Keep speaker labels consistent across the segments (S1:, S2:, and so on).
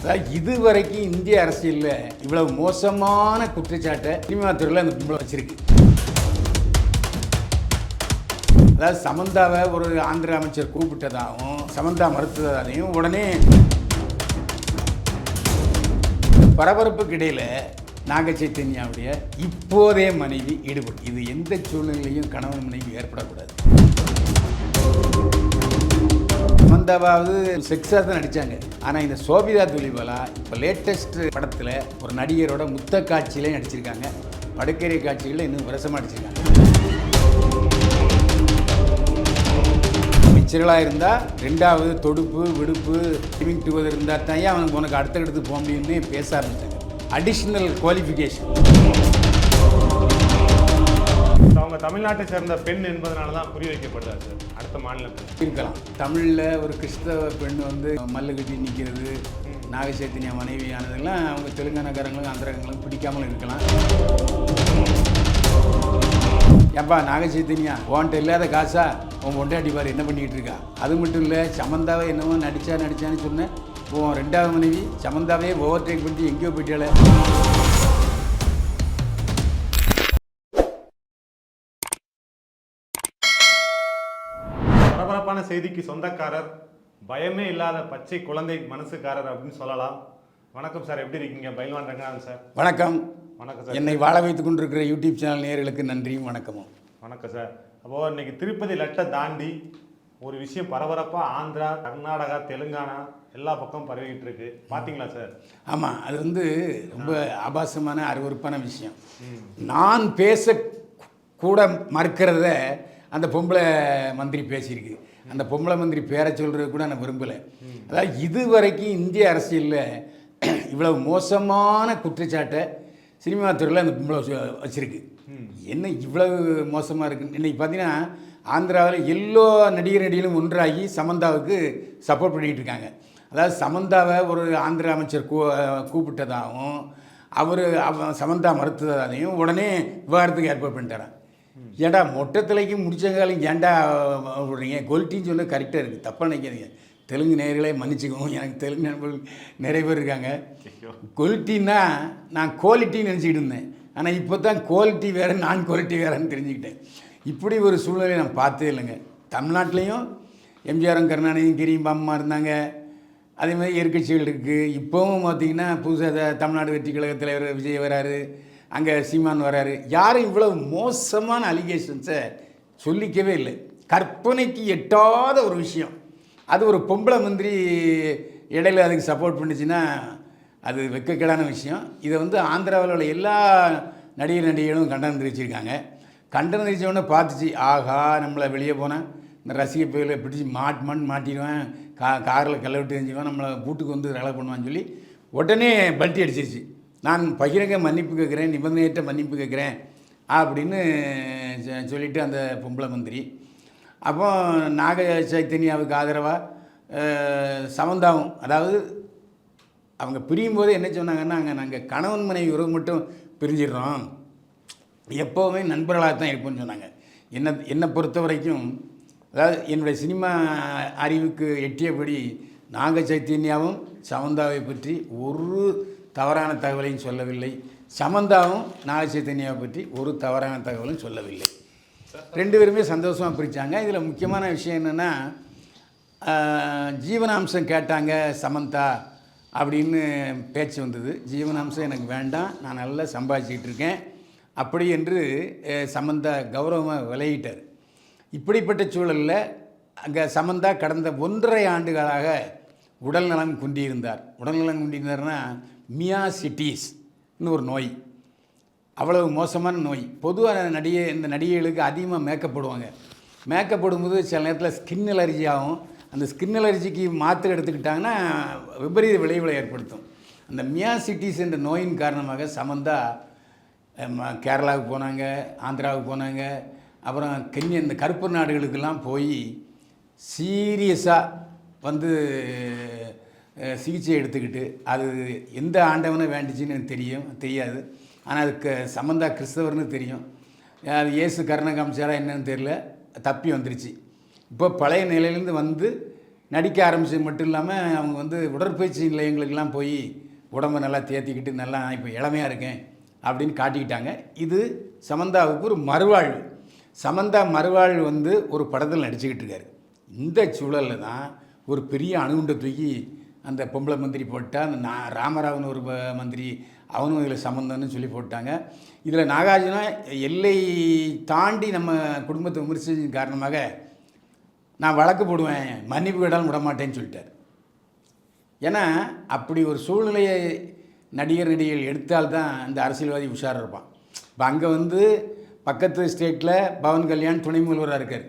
S1: அதாவது இதுவரைக்கும் இந்திய அரசியலில் இவ்வளவு மோசமான குற்றச்சாட்டை சினிமா துறையில் அந்த கும்பலை வச்சிருக்கு. அதாவது சமந்தாவை ஒரு ஆந்திர அமைச்சர் கூப்பிட்டதாகவும் சமந்தா மறுத்ததாலையும் உடனே பரபரப்புக்கு இடையில் நாக சைத்தன்யாவுடைய இப்போதே மனைவி ஈடுபட்டு இது எந்த சூழ்நிலையிலையும் கணவன் மனைவி ஏற்படக்கூடாது. வந்தவாவது செக்ஸாக தான் நடித்தாங்க ஆனால் இந்த சோபிதா துலிபலா இப்போ லேட்டஸ்ட் படத்தில் ஒரு நடிகரோட முத்த காட்சியிலே நடிச்சிருக்காங்க. படுக்கரை காட்சிகளில் இன்னும் விரசமாக நடிச்சிருக்காங்க. மிச்சரலாக இருந்தால் ரெண்டாவது தொடுப்பு விடுப்பு ஸ்விமிங் டுவது இருந்தால் தான் அவனுக்கு உனக்கு அடுத்த இடத்துக்கு போக முடியும்னு பேச ஆரம்பித்தாங்க அடிஷ்னல் குவாலிஃபிகேஷன்
S2: அவங்க தமிழ்நாட்டை சேர்ந்த பெண் என்பதனால தான் புரிய வைக்கப்படுதா சார். அடுத்த மாநிலம்
S1: இருக்கலாம். தமிழில் ஒரு கிறிஸ்தவ பெண் வந்து மல்லு கட்டி நிற்கிறது நாகசைத்தன்யா மனைவியானதெல்லாம் அவங்க தெலுங்கானாக்காரங்களும் ஆந்திரங்களும் பிடிக்காமல் இருக்கலாம். ஏப்பா நாகசைத்தன்யா உன்கிட்ட இல்லாத காசா? உன் ஒண்டாட்டி பாரு என்ன பண்ணிக்கிட்டு இருக்கா? அது மட்டும் இல்லை சமந்தாவை என்னவோ நடிச்சா நடிச்சான்னு சொன்னேன் உன் ரெண்டாவது மனைவி சமந்தாவே ஓவர்டேக் பண்ணி எங்கேயோ போயிட்டாலே
S2: பரபரப்பான செய்திக்கு சொந்தக்காரர் பயமே இல்லாத பச்சை குழந்தை மனசுக்காரர் அப்படின்னு சொல்லலாம். வணக்கம் சார் எப்படி இருக்கீங்க? பயில்வான் ரங்கநாதன் சார்.
S1: வணக்கம்.
S2: வணக்கம் சார்.
S1: என்னை வாழ வைத்துக் கொண்டிருக்கிற யூடியூப் சேனல் நேயர்களுக்கு நன்றியும் வணக்கமும்.
S2: வணக்கம் சார். அப்போ இன்னைக்கு திருப்பதி லட்டை தாண்டி ஒரு விஷயம் பரபரப்பா ஆந்திரா கர்நாடகா தெலுங்கானா எல்லா பக்கம் பரவிக்கிட்டு இருக்கு. பாத்தீங்களா சார்?
S1: ஆமாம் அது வந்து ரொம்ப ஆபாசமான அருவருப்பான விஷயம். நான் பேச கூட மறுக்கிறத அந்த பொம்பளை மந்திரி பேசியிருக்கு. அந்த பொம்பளை மந்திரி பேரை சொல்கிறது கூட நான் விரும்பலை. அதாவது இதுவரைக்கும் இந்திய அரசியலில் இவ்வளவு மோசமான குற்றச்சாட்டை சினிமா துறையில் அந்த பொம்பளை வச்சுருக்கு. என்ன இவ்வளவு மோசமாக இருக்கு இன்றைக்கி பார்த்தீங்கன்னா ஆந்திராவில் எல்லா நடிகர் நடிகளும் ஒன்றாகி சமந்தாவுக்கு சப்போர்ட் பண்ணிகிட்டு இருக்காங்க. அதாவது சமந்தாவை ஒரு ஆந்திர அமைச்சர் கூ கூப்பிட்டதாகவும் அவர் சமந்தா மறுத்ததாலையும் உடனே விவகாரத்துக்கு ஏற்பாடு பண்ணிட்டாராம். ஏன்டா மொட்டை தலைக்கு முடிச்சங்காலம் ஏன்டா விடுறீங்க கொல்ட்டின்னு சொல்ல கரெக்டாக இருக்குது தப்பாக நினைக்காதீங்க. தெலுங்கு நேயர்களே மன்னிச்சுக்கோங்க. எனக்கு தெலுங்கு நண்பர்கள் நிறைய பேர் இருக்காங்க. குவாலிட்டின்னா நான் குவாலிட்டின்னு நினச்சிக்கிட்டு இருந்தேன். ஆனால் இப்போ தான் குவாலிட்டி வேறு நான் குவாலிட்டி வேறுன்னு தெரிஞ்சுக்கிட்டேன். இப்படி ஒரு சூழ்நிலையை நான் பார்த்தே இல்லைங்க. தமிழ்நாட்டிலையும் எம்ஜிஆரும் கருணாநிதியும் கிரியும் பாம்மா இருந்தாங்க. அதே மாதிரி எதிர்க்கட்சிகள் இருக்குது இப்போவும் பார்த்தீங்கன்னா புதுசாக தமிழ்நாடு வெற்றி கழக தலைவர் விஜய் வராரு. அங்கே சீமான் வராரு. யாரும் இவ்வளவு மோசமான அலிகேஷன்ஸை சொல்லிக்கவே இல்லை. கற்பனைக்கு எட்டாத ஒரு விஷயம். அது ஒரு பொம்பளை மந்திரி இடையில அதுக்கு சப்போர்ட் பண்ணுச்சுன்னா அது வெக்கக்கேடான விஷயம். இதை வந்து ஆந்திராவில் உள்ள எல்லா நடிகர் நடிகர்களும் கண்டனம் தெரிவிச்சிருக்காங்க. கண்டனம் தெரிவித்தவொடனே பார்த்துச்சு ஆஹா நம்மளை வெளியே போனால் இந்த ரசிக பயில பிடிச்சி மாட் மண் மாட்டிடுவேன். கா காரில் கல்லை விட்டு எரிஞ்சுவேன் நம்மளை வீட்டுக்கு வந்து ரலை பண்ணுவான்னு சொல்லி உடனே பல்ட்டி அடிச்சிருச்சு. நான் பகிரங்க மன்னிப்பு கேட்குறேன் நிபந்தனையற்ற மன்னிப்பு கேட்குறேன் அப்படின்னு சொல்லிட்டு அந்த பொம்பளை மந்திரி. அப்போ நாக சைத்தன்யாவுக்கு ஆதரவாக சமந்தாவும் அதாவது அவங்க பிரியும் போது என்ன சொன்னாங்கன்னா அங்கே நாங்கள் கணவன் மனைவி உறவு மட்டும் பிரிஞ்சிடுறோம். எப்போவுமே நண்பர்களாக தான் இருப்போம்னு சொன்னாங்க. என்ன என்னை பொறுத்த வரைக்கும் அதாவது என்னுடைய சினிமா அறிவுக்கு எட்டியபடி நாக சைத்தன்யாவும் சமந்தாவை பற்றி ஒரு தவறான தகவலையும் சொல்லவில்லை. சமந்தாவும் நாக சைத்தன்யாவை பற்றி ஒரு தவறான தகவலும் சொல்லவில்லை. ரெண்டு பேருமே சந்தோஷமாக பிரித்தாங்க இதில் முக்கியமான விஷயம் என்னென்னா ஜீவனாம்சம் கேட்டாங்க சமந்தா அப்படின்னு பேச்சு வந்தது. ஜீவனாம்சம் எனக்கு வேண்டாம் நான் நல்லா சம்பாதிச்சிக்கிட்டு இருக்கேன். அப்படி என்று சமந்தா கௌரவமாக விளையிட்டார் இப்படிப்பட்ட சூழலில் அங்கே சமந்தா கடந்த ஒன்றரை ஆண்டுகளாக உடல்நலம் குன்றியிருந்தார் உடல்நலம் குன்றியிருந்தார்னா மியாசிட்டிஸ்னு ஒரு நோய். அவ்வளவு மோசமான நோய். பொதுவாக நடிகை இந்த நடிகைகளுக்கு அதிகமாக மேக்கப் போடுவாங்க. மேக்கப் போடும்போது சில நேரத்தில் ஸ்கின் அலர்ஜி ஆகும். அந்த ஸ்கின் அலர்ஜிக்கு மாத்திரை எடுத்துக்கிட்டாங்கன்னா விபரீத விளைவுகளை ஏற்படுத்தும். அந்த மியாசிட்டிஸ் என்ற நோயின் காரணமாக சமந்தா ம, கேரளாவுக்கு போனாங்க ஆந்திராவுக்கு போனாங்க. அப்புறம் கென்யா இந்த கருப்பு நாடுகளுக்கெல்லாம் போய் சீரியஸாக வந்து சிகிச்சை எடுத்துக்கிட்டு அது எந்த ஆண்டவனை வேண்டிச்சுன்னு எனக்கு தெரியும் தெரியாது. ஆனால் அதுக்கு சம்மந்தா கிறிஸ்தவர்னு தெரியும். அது இயேசு கருணை காமிச்சாரா என்னன்னு தெரியல. தப்பி வந்துருச்சு. இப்போ பழைய நிலையிலேருந்து வந்து நடிக்க ஆரம்பித்தது மட்டும் இல்லாமல் அவங்க வந்து உடற்பயிற்சி நிலையங்களுக்கெல்லாம் போய் உடம்பை நல்லா தேத்திக்கிட்டு நல்லா இப்போ இளமையாக இருக்கேன் அப்படின்னு காட்டிக்கிட்டாங்க. இது சமந்தாவுக்கு ஒரு மறுவாழ்வு. சமந்தா மறுவாழ்வு வந்து ஒரு படத்தில் நடிச்சுக்கிட்டு இருக்காரு. இந்த சூழலில் தான் ஒரு பெரிய அணுகுண்டை தூக்கி அந்த பொம்பளை மந்திரி போட்டால் அந்த நான் ராமராவன் ஒரு மந்திரி அவனும் இதில் சம்மந்தம்னு சொல்லி போட்டாங்க. இதில் நாகார்ஜுனா எல்லை தாண்டி நம்ம குடும்பத்தை விமர்சிச்சதன் காரணமாக நான் வழக்கு போடுவேன் மன்னிப்பு கேட்டாலும் விட மாட்டேன்னு சொல்லிட்டார். ஏன்னா அப்படி ஒரு சூழ்நிலையை நடிகர் நடிகைகள் எடுத்தால்தான் இந்த அரசியல்வாதி உஷாராக இருப்பான். இப்போ அங்கே வந்து பக்கத்து ஸ்டேட்டில் பவன் கல்யாண் துணை முதல்வராக இருக்கார்.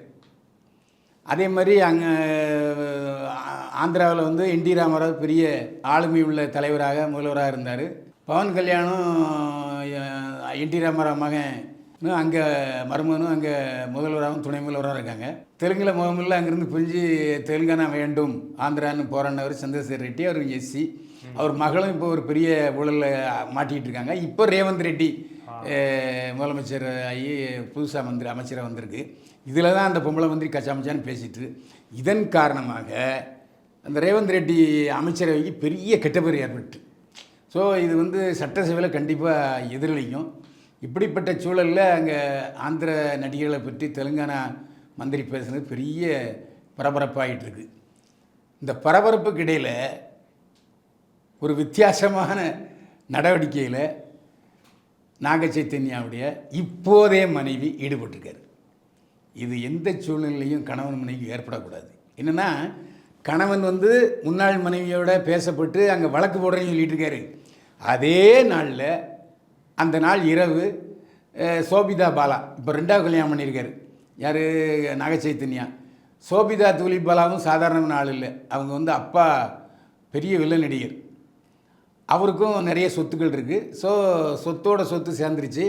S1: அதே மாதிரி அங்கே ஆந்திராவில் வந்து என் டி ராமராவ் பெரிய ஆளுமை உள்ள தலைவராக முதல்வராக இருந்தார். பவன் கல்யாணும் என் டி ராமராவ் மகன் அங்கே மருமகனும் அங்கே முதல்வராகவும் துணை முதல்வராக இருக்காங்க. தெலுங்கில் முகமில்ல அங்கேருந்து பிரிஞ்சு தெலுங்கானா வேண்டும் ஆந்திரான்னு போராடினவர் சந்திரசேகர் ரெட்டி அவர் எஸ்சி அவர் மகளும் இப்போ ஒரு பெரிய ஊழலில் மாட்டிகிட்டு இருக்காங்க. இப்போ ரேவந்த் ரெட்டி முதலமைச்சர் ஆகி புதுசாக மந்திரி அமைச்சராக வந்திருக்கு. இதில் தான் அந்த பொம்பளை மந்திரி கச்சாமச்சான்னு பேசிட்டு இதன் காரணமாக அந்த ரேவந்த் ரெட்டி அமைச்சரவைக்கு பெரிய கெட்டப்பேர் ஏற்பட்டு. ஸோ இது வந்து சட்டசபையில் கண்டிப்பாக எதிரொலிக்கும். இப்படிப்பட்ட சூழலில் அங்கே ஆந்திர நடிகர்களை பற்றி தெலுங்கானா மந்திரி பேசுனது பெரிய பரபரப்பாகிட்டுருக்கு இந்த பரபரப்புக்கு இடையில் ஒரு வித்தியாசமான நடவடிக்கையில் நாக சைத்தன்யாவுடைய இப்போதே மனைவி ஈடுபட்டிருக்காரு. இது எந்த சூழ்நிலையும் கணவன் மனைவி ஏற்படக்கூடாது. என்னென்னா கணவன் வந்து முன்னாள் மனைவியோட பேசப்பட்டு அங்கே வழக்கு போடுறேன்னு சொல்லிட்டு இருக்காரு. அதே நாளில் அந்த நாள் இரவு சோபிதா பாலா இப்போ ரெண்டாவது கல்யாணம் பண்ணியிருக்காரு யார்? நாகச்சைத்தன்யா சோபிதா துலிப் பாலாவும் சாதாரண ஆள் இல்லை. அவங்க வந்து அப்பா பெரிய வில்ல நடிகர் அவருக்கும் நிறைய சொத்துக்கள் இருக்குது ஸோ சொத்தோட சொத்து சேர்ந்துருச்சு.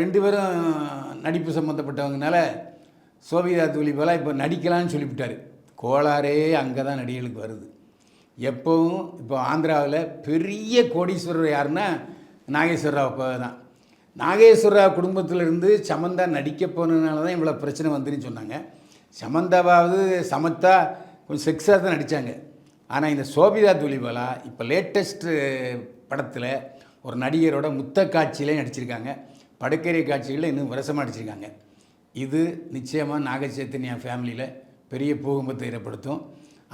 S1: ரெண்டு பேரும் நடிப்பு சம்மந்தப்பட்டவங்கனால சோபிதா துலிபாலா இப்போ நடிக்கலான்னு சொல்லிவிட்டார். கோளாறே அங்கே தான் நடிகளுக்கு வருது. எப்போவும் இப்போ ஆந்திராவில் பெரிய கோடீஸ்வரர் யாருன்னா நாகேஸ்வரராவ் தான். நாகேஸ்வரராவ் குடும்பத்திலிருந்து சமந்தா நடிக்க போனதுனால தான் இவ்வளோ பிரச்சனை வந்துன்னு சொன்னாங்க. சமந்தாவாவது சமத்தா கொஞ்சம் செக்ஸாக தான் நடித்தாங்க ஆனால் இந்த சோபிதா துலிபாலா இப்போ லேட்டஸ்ட்டு படத்தில் ஒரு நடிகரோட முத்த காட்சியிலே நடிச்சிருக்காங்க. படுக்கரை காட்சிகளில் இன்னும் விரசமாக நடிச்சிருக்காங்க. இது நிச்சயமாக நாக ஃபேமிலியில் பெரிய பூகம்பத்தை ஏற்படுத்தும்.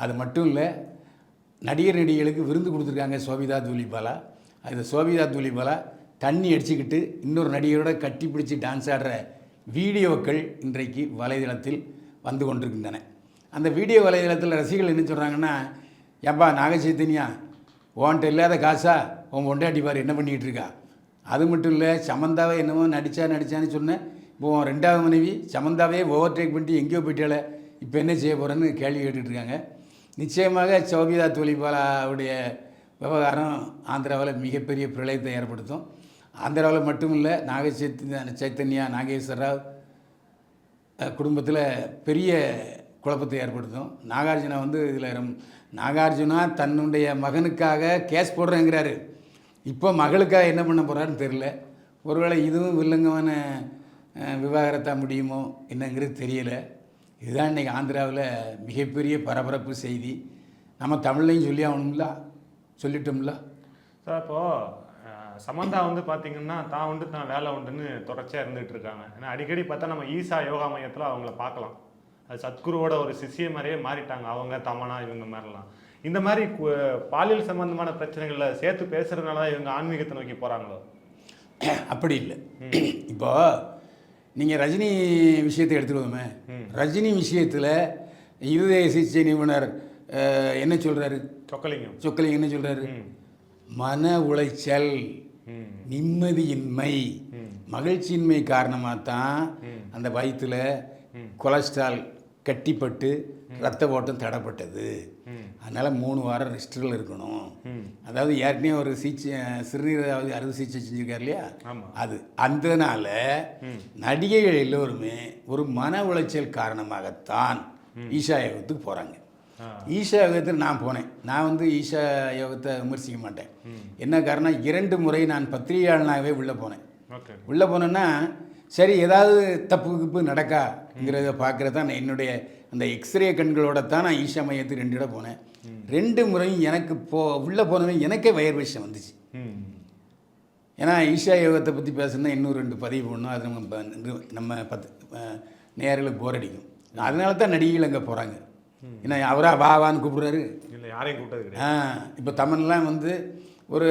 S1: அது மட்டும் இல்லை நடிகர் நடிகைகளுக்கு விருந்து கொடுத்துருக்காங்க சோபிதா தூலிபாலா. அந்த சோபிதா தூலிபாலா தண்ணி அடிச்சுக்கிட்டு இன்னொரு நடிகரோட கட்டி பிடிச்சி டான்ஸ் ஆடுற வீடியோக்கள் இன்றைக்கு வலைதளத்தில் வந்து கொண்டிருக்கின்றன. அந்த வீடியோ வலைதளத்தில் ரசிகர்கள் என்ன சொல்கிறாங்கன்னா ஏப்பா நாகச்சைத்தன்யா உன்கிட்ட இல்லாத காசா? உன் பொண்டாட்டி பாரு என்ன பண்ணிகிட்டு இருக்கா? அது மட்டும் இல்லை சமந்தாவை என்னமோ நடித்தா நடிச்சான்னு சொன்னேன் இப்போ உன் ரெண்டாவது மனைவி சமந்தாவே ஓவர்டேக் பண்ணிட்டு எங்கேயோ போயிட்டால இப்போ என்ன செய்ய போகிறேன்னு கேள்வி கேட்டுட்ருக்காங்க. நிச்சயமாக சௌபிதா தொழிபாலாவுடைய விவகாரம் ஆந்திராவில் மிகப்பெரிய பிரளயத்தை ஏற்படுத்தும். ஆந்திராவில் மட்டும் இல்லை நாக சைத்தன்யா நாகேஸ்வர ராவ் குடும்பத்தில் பெரிய குழப்பத்தை ஏற்படுத்தும். நாகார்ஜுனா வந்து இதில் ரொம்ப நாகார்ஜுனா தன்னுடைய மகனுக்காக கேஸ் போடுறேங்கிறாரு. இப்போ மகளுக்காக என்ன பண்ண போகிறாருன்னு தெரில ஒருவேளை இதுவும் வில்லங்கமான அஹ், முடியுமோ என்னங்கிறது தெரியலை. இதுதான் இன்றைக்கி ஆந்திராவில் மிகப்பெரிய பரபரப்பு செய்தி. நம்ம தமிழ்லையும் சொல்லி ஆகணும்ல? சொல்லிட்டோம்ல?
S2: சார் இப்போ அஹ், சமந்தா வந்து பாத்தீங்கன்னா தான் உண்டு தான் வேலை உண்டுன்னு தொடர்ச்சியா இருந்துட்டு இருக்காங்க. ஏன்னா அடிக்கடி பார்த்தா நம்ம ஈசா யோகா மையத்துல அவங்கள பார்க்கலாம். அது சத்குருவோட ஒரு சிஷிய மாதிரியே மாறிட்டாங்க. அவங்க தமனா இவங்க மாதிரிலாம். இந்த மாதிரி பாலியல் சம்பந்தமான பிரச்சனைகளை சேர்த்து பேசுறதுனால தான் இவங்க ஆன்மீகத்தை நோக்கி போறாங்களோ?
S1: அப்படி இல்லை. இப்போ நீங்கள் ரஜினி விஷயத்தை எடுத்துக்கிடுவோமே ரஜினி விஷயத்தில் இருதய சிகிச்சை நிபுணர் என்ன சொல்கிறாரு
S2: சொக்கலிங்கம்.
S1: சொக்கலிங்க என்ன சொல்கிறாரு. மன உளைச்சல். நிம்மதியின்மை மகிழ்ச்சியின்மை காரணமாக தான் அந்த வயிற்றில் கொலஸ்ட்ரால் கட்டிப்பட்டு ரத்த ஓட்டம் தடைப்பட்டது. அதனால் மூணு வாரம் ரெஸ்ட்டில் இருக்கணும். அதாவது ஏற்கனவே ஒரு சிகிச்சை சிறுநீரக அறுவை சிகிச்சை செஞ்சுருக்காரு இல்லையா. அது. அதனால நடிகைகள் எல்லோருமே ஒரு மன உளைச்சல் காரணமாகத்தான் ஈஷா யோகத்துக்கு போகிறாங்க. ஈஷா யோகத்தில் நான் போனேன். நான் வந்து ஈஷா யோகத்தை விமர்சிக்க மாட்டேன். என்ன காரணம் இரண்டு முறை நான் பத்திரிகையாளனாகவே உள்ளே போனேன். உள்ளே போனேன்னா சரி ஏதாவது தப்பு கிப்பு நடக்காங்கிறத பார்க்குறது தான் என்னுடைய அந்த எக்ஸ்ரே கண்களோட தான் நான் ஈஷா மையத்துக்கு ரெண்டு இடம் போனேன். ரெண்டு முறையும் எனக்கு போ உள்ளே போனவன் எனக்கே வயர் விஷயம் வந்துச்சு. ஏன்னா ஈஷா யோகத்தை பற்றி பேசணும்னா இன்னும் ரெண்டு பதிவு போடணும். அது நம்ம நம்ம பத்து அஹ், நேயர்களுக்கு போர் அடிக்கும். அதனால தான் நடிகைகள் அங்கே போகிறாங்க ஏன்னா அவரா வா வான்னு கூப்பிடுறாரு.
S2: இல்லை யாரையும் கூப்பிட்டது
S1: ஆ இப்போ தமிழ்லாம் வந்து ஒரு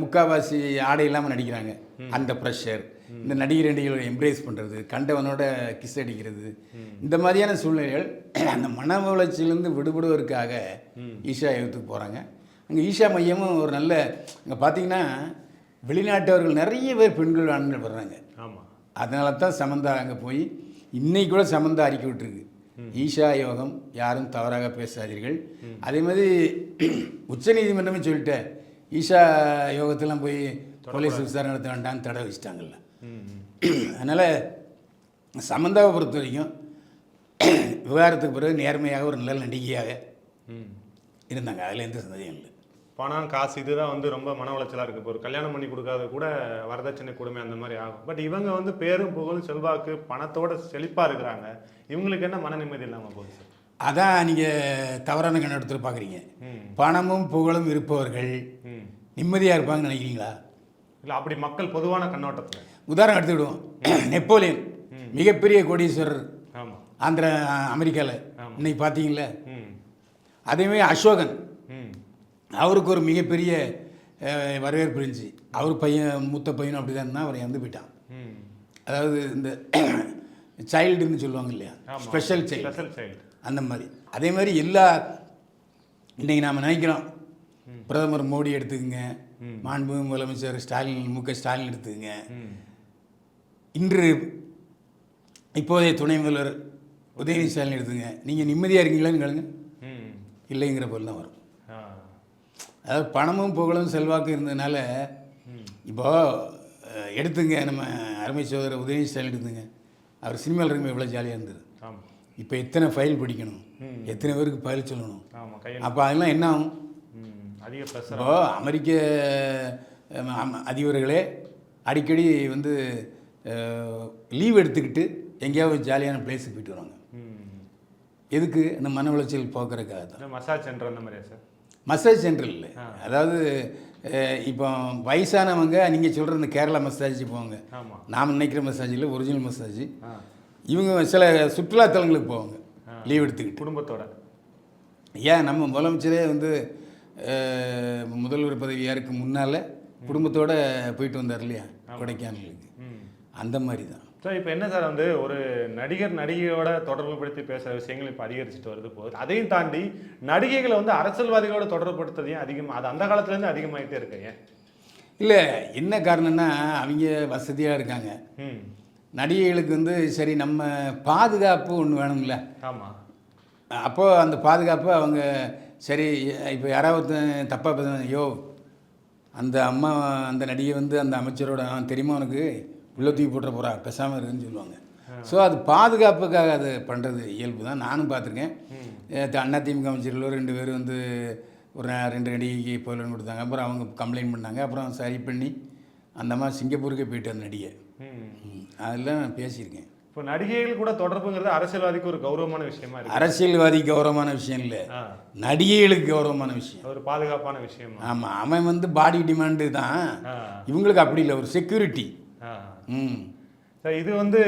S1: முக்காவாசி ஆடை இல்லாமல் நடிக்கிறாங்க. அந்த ப்ரெஷர் இந்த நடிகர் நடிகளை எம்ப்ரேஸ் பண்ணுறது கண்டவனோட கிஸ் அடிக்கிறது. இந்த மாதிரியான சூழ்நிலைகள் அந்த மன உளைச்சியிலேருந்து விடுபடுவதற்காக ஈஷா யோகத்துக்கு போகிறாங்க அங்கே ஈஷா மையமும் ஒரு நல்ல அங்கே பார்த்தீங்கன்னா வெளிநாட்டவர்கள் நிறைய பேர் பெண்கள் ஆண்கள் வர்றாங்க.
S2: ஆமாம்
S1: அதனால தான் சமந்தா அங்கே போய் இன்னைக்கு கூட சமந்தா அறிக்கை விட்டுருக்கு. ஈஷா யோகம் யாரும் தவறாக பேசாதீர்கள். அதே மாதிரி உச்சநீதிமன்றமே சொல்லிட்டேன். ஈஷா யோகத்தெல்லாம் போய் போலீஸ் விசாரணை நடத்த வேண்டாம்னு தடை வச்சுட்டாங்கல்ல. அதனால் சமந்தாவை பொறுத்த வரைக்கும் விவகாரத்துக்கு பிறகு நேர்மையாக ஒரு நல்ல நடிகையாக
S2: ம்.
S1: இருந்தாங்க. அதில் எந்த சந்தேகம் இல்லை.
S2: பணம் காசு இதுதான் வந்து ரொம்ப மன உளைச்சலாக இருக்குது இப்போ ஒரு கல்யாணம் பண்ணி கொடுக்காத கூட வரதட்சணை கொடுமை அந்த மாதிரி ஆகும். பட் இவங்க வந்து பேரும் புகழும் செல்வாக்கு பணத்தோட செழிப்பாக இருக்கிறாங்க. இவங்களுக்கு என்ன மன நிம்மதி இல்லாமல் போகுது சார்
S1: அதான் நீங்கள் தவறான கண்ணோட்டத்தில் பார்க்குறீங்க பணமும் புகழும் இருப்பவர்கள் நிம்மதியாக இருப்பாங்கன்னு நினைக்கிறீங்களா?
S2: இல்லை அப்படி மக்கள் பொதுவான கண்ணோட்டத்தில்.
S1: உதாரணம் எடுத்துக்கிடுவோம் நெப்போலியன் மிகப்பெரிய கோடீஸ்வரர் ஆந்திர அமெரிக்காவில். இன்னைக்கு பார்த்தீங்களா அதேமாதிரி அசோகன். அவருக்கு ஒரு மிகப்பெரிய வரவேற்பு இருந்துச்சு. அவர் பையன் மூத்த பையனும் அப்படி தான் அவர் இறந்து போயிட்டான். அதாவது இந்த சைல்டுன்னு சொல்லுவாங்க இல்லையா?
S2: ஆமா.
S1: ஸ்பெஷல் சைல்டு
S2: ஸ்பெஷல் சைல்டு
S1: அந்த மாதிரி. அதே மாதிரி எல்லா இன்றைக்கி நாம் நினைக்கிறோம். பிரதமர் மோடி எடுத்துக்கங்க. மாண்பு முதலமைச்சர் ஸ்டாலின் மு க ஸ்டாலின் எடுத்துக்கங்க.
S2: ம்.
S1: இன்று இப்போதைய துணை முதல்வர் உதயநிதி ஸ்டாலின் எடுத்துங்க நீங்கள் நிம்மதியாக இருக்கீங்களான்னு கேளுங்க. இல்லைங்கிற பொருள் தான் வரும். அதாவது பணமும் புகழும் செல்வாக்கு இருந்ததுனால இப்போது எடுத்துங்க நம்ம அருமை சோதரர் உதயநிதி ஸ்டாலின் எடுத்துங்க அவர் சினிமாவில் இருக்கும்போது எவ்வளோ ஜாலியாக இருந்தது. இப்போ எத்தனை ஃபைல் படிக்கணும்? எத்தனை பேருக்கு பதில் சொல்லணும்? அப்போ அதெல்லாம் என்ன ஆகும்? இப்போ அமெரிக்க அதிபர்களே அடிக்கடி வந்து லீவ் எடுத்துக்கிட்டு எங்கேயாவது ஜாலியான பிளேஸுக்கு போயிட்டு வருவாங்க.
S2: ம்.
S1: எதுக்கு? இந்த மன உளைச்சல் போக்குறதுக்காக தான்.
S2: மசாஜ் சென்டர் அந்த மாதிரியா சார்
S1: மசாஜ் சென்டர் இல்லை. அதாவது இப்போ வயசானவங்க நீங்கள் சொல்கிற இந்த கேரளா மசாஜ் போவாங்க. நாம் நினைக்கிற மசாஜ் இல்லை ஒரிஜினல் மசாஜ் இவங்க சில சுற்றுலாத்தலங்களுக்கு போவாங்க லீவ் எடுத்துக்கிட்டு.
S2: குடும்பத்தோட.
S1: ஏன்? நம்ம முதலமைச்சரே வந்து முதல்வர் பதவி ஏறக்கு முன்னால் குடும்பத்தோட போயிட்டு வந்தார் இல்லையா? கொடைக்கானலுக்கு. அந்த மாதிரி தான்
S2: சார் இப்போ என்ன சார் வந்து ஒரு நடிகர் நடிகையோட தொடர்புபடுத்தி பேசுகிற விஷயங்கள் இப்போ அதிகரிச்சுட்டு வருது போகுது அதையும் தாண்டி நடிகைகளை வந்து அரசியல்வாதிகளோட தொடர்புபடுத்துறதையும் அதிகமாக அது அந்த காலத்துலேருந்து அதிகமாகிட்டே இருக்கு ஏன்?
S1: இல்லை என்ன காரணம்னா அவங்க வசதியாக இருக்காங்க. நடிகைகளுக்கு வந்து சரி நம்ம பாதுகாப்பு ஒன்று வேணும்ல.
S2: ஆமாம்
S1: அப்போது அந்த பாதுகாப்பு அவங்க சரி இப்போ யாராவது தப்பாக யோ அந்த அம்மா அந்த நடிகை வந்து அந்த அமைச்சரோட "ஆ, தெரியுமா உனக்கு? உள்ள தூக்கி போட்டுற போகிறா பேசாமல் இருக்குன்னு சொல்லுவாங்க. ஸோ அது பாதுகாப்புக்காக அது பண்ணுறது இயல்பு தான். நானும் பார்த்துருக்கேன் அண்ணா திமுக அமைச்சர்கள் ரெண்டு பேர் வந்து ஒரு ரெண்டு நடிகைக்கு புகழன் கொடுத்தாங்க. அப்புறம் அவங்க கம்ப்ளைண்ட் பண்ணாங்க. அப்புறம் சரி பண்ணி அந்த அம்மா சிங்கப்பூருக்கே போயிட்டு அந்த நடிகை. அதெல்லாம் நான் பேசியிருக்கேன்.
S2: இப்போ நடிகைகள் கூட தொடர்புங்கிறது அரசியல்வாதிக்கு ஒரு கௌரவமான விஷயமா இருக்கு.
S1: அரசியல்வாதி கௌரவமான விஷயம் இல்லை. நடிகைகளுக்கு கௌரவமான விஷயம்.
S2: ஒரு பாதுகாப்பான விஷயமா?
S1: ஆமாம் அவன் வந்து பாடி டிமாண்டு தான். இவங்களுக்கு அப்படி இல்லை ஒரு செக்யூரிட்டி ம்.
S2: இது வந்து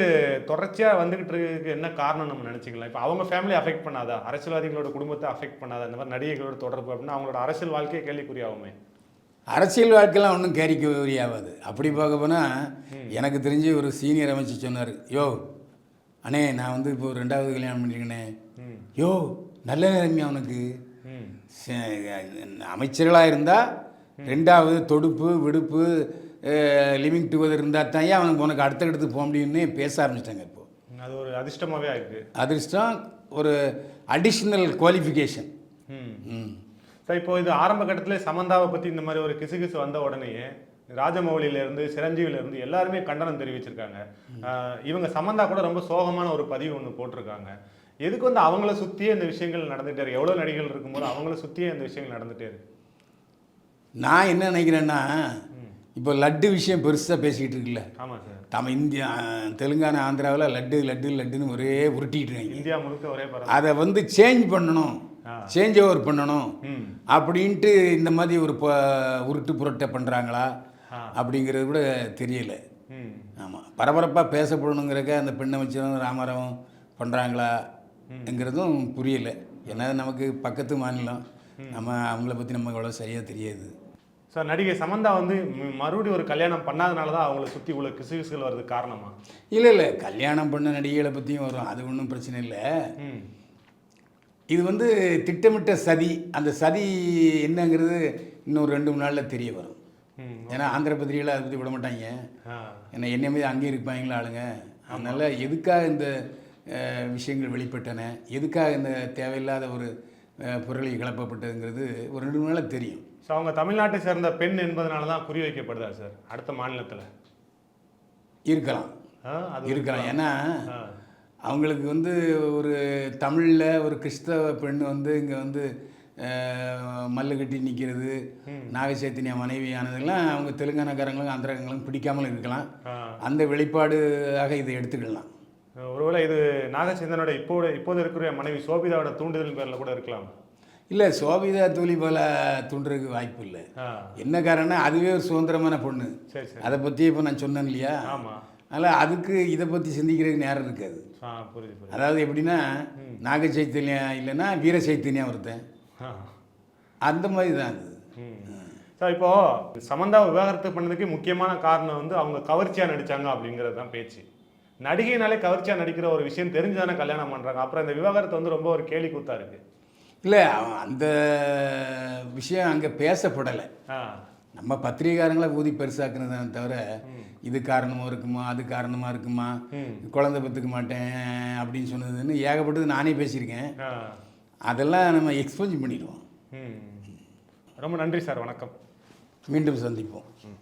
S2: தொடர்ச்சியாக வந்துகிட்டு இருக்கிறதுக்கு என்ன காரணம் நம்ம நினச்சிக்கலாம். இப்போ அவங்க ஃபேமிலி அஃபெக்ட் பண்ணாதா? அரசியல்வாதிகளோட குடும்பத்தை அஃபெக்ட் பண்ணாதா? இந்த மாதிரி நடிகைகளோட தொடர்பு அப்படின்னா அவங்களோட அரசியல் வாழ்க்கையே கேள்விக்குறியாகுமே.
S1: அரசியல் வாழ்க்கைலாம் ஒன்றும் கேரிக்கறி ஆகாது அப்படி பார்க்க போனால் எனக்கு தெரிஞ்சு ஒரு சீனியர் அமைச்சர் சொன்னார் யோ அண்ணே நான் வந்து இப்போ ரெண்டாவது கல்யாணம் பண்ணியிருக்கேனே யோ நல்ல நேரமே அவனுக்கு
S2: ம்.
S1: அமைச்சர்களாக இருந்தால் ரெண்டாவது தொடுப்பு விடுப்பு லிவிங் டுகெதர் இருந்தால் தான் அவனுக்கு உனக்கு அடுத்தடுத்து போக முடியும்னு பேச ஆரம்பிச்சிட்டாங்க இப்போ.
S2: அது ஒரு அதிர்ஷ்டமாகவே ஆயிருக்கு.
S1: அதிர்ஷ்டம் ஒரு அடிஷ்னல் குவாலிஃபிகேஷன்
S2: ம்.
S1: ம்.
S2: சார் இப்போ இது ஆரம்ப கட்டத்திலே சமந்தாவை பற்றி இந்த மாதிரி ஒரு கிசுகிசு வந்த உடனேயே ராஜமௌலியிலேருந்து சிரஞ்சீவிலேருந்து எல்லாருமே கண்டனம் தெரிவிச்சிருக்காங்க. இவங்க சமந்தா கூட ரொம்ப சோகமான ஒரு பதிவு ஒன்று போட்டிருக்காங்க. எதுக்கு வந்து அவங்கள சுற்றியே இந்த விஷயங்கள் நடந்துகிட்டே இருக்கு? எவ்வளோ நடிகைகள் இருக்கும்போது அவங்கள சுற்றியே இந்த விஷயங்கள் நடந்துகிட்டே இருக்கு?
S1: நான் என்ன நினைக்கிறேன்னா இப்போ லட்டு விஷயம் பெருசாக பேசிக்கிட்டு இருக்குல்ல?
S2: ஆமா சார்.
S1: நம்ம இந்தியா தெலுங்கானா ஆந்திராவில் லட்டு லட்டு லட்டுன்னு ஒரே உருட்டிக்கிட்டு இருக்காங்க.
S2: இந்தியா முழுக்க ஒரே
S1: அதை வந்து சேஞ்ச் பண்ணணும். சேஞ்ச் ஓவர் பண்ணணும். அப்படின்ட்டு இந்த மாதிரி ஒரு உருட்டு புரட்டை பண்ணுறாங்களா. அப்படிங்கிறது கூட தெரியல. ஆமாம் பரபரப்பாக பேசப்படணுங்கிறக்க அந்த பெண்ணை வச்சு ராமரம் பண்ணுறாங்களாங்கிறதும் புரியல. ஏன்னா நமக்கு பக்கத்து மாநிலம். நம்ம அவங்கள பற்றி நமக்கு அவ்வளோ சரியாக தெரியாது.
S2: சார் நடிகை சமந்தா வந்து மறுபடியும் ஒரு கல்யாணம் பண்ணாதனால தான் அவங்கள சுற்றி இவ்வளோ கிசுகிசுகள் வர்றதுக்கு காரணமா?
S1: இல்லை இல்லை. கல்யாணம் பண்ண நடிகைகளை பற்றியும் வரும். அது ஒன்றும் பிரச்சனை இல்லை. இது வந்து திட்டமிட்ட சதி. அந்த சதி என்னங்கிறது இன்னும் ரெண்டு மூணு நாளில் தெரிய வரும். ஏன்னா ஆந்திர பத்திரிகையில் அதை பற்றி விட மாட்டாங்க ஏன்னா என்ன மீது அங்கேயும் இருப்பாங்களா ஆளுங்க? அதனால் எதுக்காக இந்த விஷயங்கள் வெளிப்பட்டன? எதுக்காக இந்த தேவையில்லாத ஒரு புரளி கிளப்பப்பட்டதுங்கிறது ஒரு ரெண்டு மூணு நாளில் தெரியும்.
S2: ஸோ அவங்க தமிழ்நாட்டை சேர்ந்த பெண் என்பதனால தான் குறி வைக்கப்படுதா சார் அடுத்த மாநிலத்தில்?
S1: இருக்கலாம். இருக்கலாம். ஏன்னா அவங்களுக்கு வந்து ஒரு தமிழில் ஒரு கிறிஸ்தவ பெண் வந்து இங்கே வந்து மல்லு கட்டி நிற்கிறது நாகசைத்தன்யா மனைவி ஆனதெல்லாம் அவங்க தெலுங்கானாக்காரங்களும் ஆந்திராக்காரங்களும் பிடிக்காமல் இருக்கலாம். அந்த வெளிப்பாடாக இதை எடுத்துக்கலாம்
S2: ஒருவேளை இது நாகச்சந்திரனோட இப்போது இப்போது இருக்கிற மனைவி சோபிதாவோட தூண்டுதல் பேரில் கூட இருக்கலாம்.
S1: இல்லை சோபிதா தூளி போல தூண்டுறதுக்கு வாய்ப்பு இல்லை. என்ன காரணம் அதுவே ஒரு சுதந்திரமான பொண்ணு. அதை பற்றி இப்போ நான் சொன்னேன் இல்லையா? அதனால் அதுக்கு இதை பற்றி சிந்திக்கிறதுக்கு நேரம் இருக்காது. அதாவது எப்படின்னா நாக சைத்தன்யம் இல்லைன்னா வீர சைத்தன்யம் ஒருத்தன். அந்த மாதிரி தான் அது.
S2: சார் இப்போ சமந்தா விவாகரத்து பண்ணதுக்கு முக்கியமான காரணம் வந்து அவங்க கவர்ச்சியா நடிச்சாங்க அப்படிங்கிறது தான் பேச்சு. நடிகைனாலே கவர்ச்சியா நடிக்கிற ஒரு விஷயம் தெரிஞ்சுதானே கல்யாணம் பண்றாங்க. அப்புறம் இந்த விவாகரத்து வந்து ரொம்ப ஒரு கேலி கூத்தா இருக்கு.
S1: இல்லை அந்த விஷயம் அங்கே பேசப்படலை. நம்ம பத்திரிகைக்காரங்களை ஊதி பெருசாக்குனதானே தவிர இது காரணமாக இருக்குமா அது காரணமாக இருக்குமா. குழந்தை பெற்றுக்க மாட்டேன் அப்படின்னு சொன்னதுன்னு ஏகப்பட்டது நானே பேசியிருக்கேன். அதெல்லாம் நம்ம எக்ஸ்போஸ் பண்ணிடுவோம்.
S2: ம். ரொம்ப நன்றி சார் வணக்கம்.
S1: மீண்டும் சந்திப்போம்.